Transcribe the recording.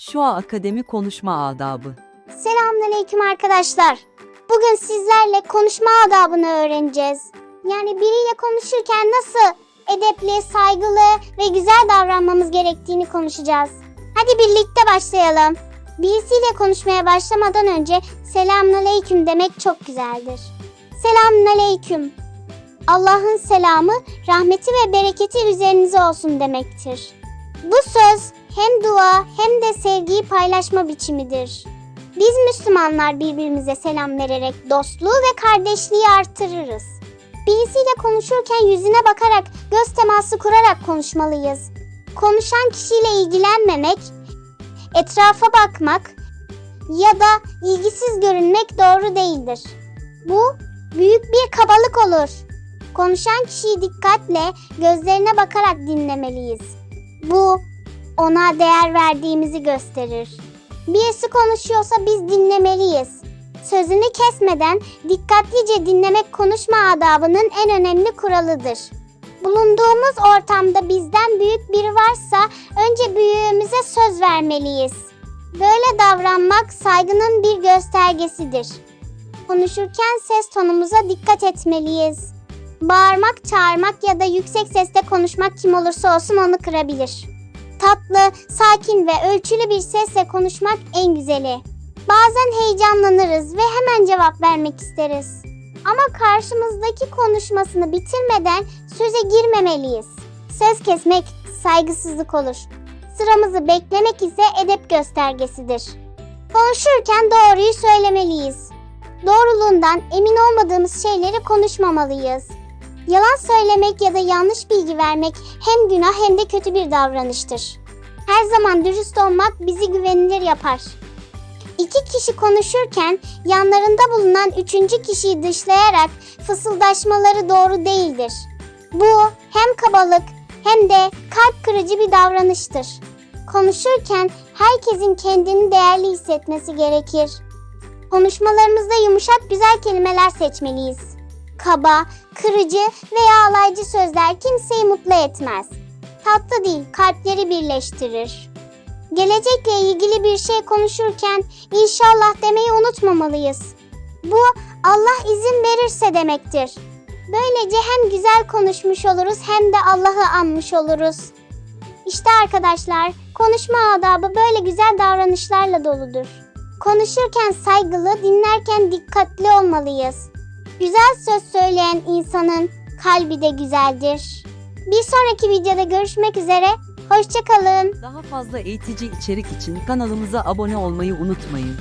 Şua Akademi Konuşma Adabı. Selamünaleyküm arkadaşlar. Bugün sizlerle konuşma adabını öğreneceğiz. Yani biriyle konuşurken nasıl edepli, saygılı ve güzel davranmamız gerektiğini konuşacağız. Hadi birlikte başlayalım. Birisiyle konuşmaya başlamadan önce selamünaleyküm demek çok güzeldir. Selamünaleyküm. Allah'ın selamı, rahmeti ve bereketi üzerinize olsun demektir. Bu söz hem dua hem de sevgiyi paylaşma biçimidir. Biz Müslümanlar birbirimize selam vererek dostluğu ve kardeşliği artırırız. Birisiyle konuşurken yüzüne bakarak, göz teması kurarak konuşmalıyız. Konuşan kişiyle ilgilenmemek, etrafa bakmak ya da ilgisiz görünmek doğru değildir. Bu büyük bir kabalık olur. Konuşan kişiyi dikkatle, gözlerine bakarak dinlemeliyiz. Bu ona değer verdiğimizi gösterir. Birisi konuşuyorsa biz dinlemeliyiz. Sözünü kesmeden dikkatlice dinlemek konuşma adabının en önemli kuralıdır. Bulunduğumuz ortamda bizden büyük biri varsa önce büyüğümüze söz vermeliyiz. Böyle davranmak saygının bir göstergesidir. Konuşurken ses tonumuza dikkat etmeliyiz. Bağırmak, çağırmak ya da yüksek sesle konuşmak kim olursa olsun onu kırabilir. Tatlı, sakin ve ölçülü bir sesle konuşmak en güzeli. Bazen heyecanlanırız ve hemen cevap vermek isteriz. Ama karşımızdaki konuşmasını bitirmeden söze girmemeliyiz. Söz kesmek saygısızlık olur. Sıramızı beklemek ise edep göstergesidir. Konuşurken doğruyu söylemeliyiz. Doğruluğundan emin olmadığımız şeyleri konuşmamalıyız. Yalan söylemek ya da yanlış bilgi vermek hem günah hem de kötü bir davranıştır. Her zaman dürüst olmak bizi güvenilir yapar. İki kişi konuşurken yanlarında bulunan üçüncü kişiyi dışlayarak fısıldaşmaları doğru değildir. Bu hem kabalık hem de kalp kırıcı bir davranıştır. Konuşurken herkesin kendini değerli hissetmesi gerekir. Konuşmalarımızda yumuşak güzel kelimeler seçmeliyiz. Kaba, kırıcı veya alaycı sözler kimseyi mutlu etmez. Tatlı değil, kalpleri birleştirir. Gelecekle ilgili bir şey konuşurken inşallah demeyi unutmamalıyız. Bu Allah izin verirse demektir. Böylece hem güzel konuşmuş oluruz hem de Allah'ı anmış oluruz. İşte arkadaşlar, konuşma adabı böyle güzel davranışlarla doludur. Konuşurken saygılı, dinlerken dikkatli olmalıyız. Güzel söz söyleyen insanın kalbi de güzeldir. Bir sonraki videoda görüşmek üzere. Hoşçakalın. Daha fazla eğitici içerik için kanalımıza abone olmayı unutmayın.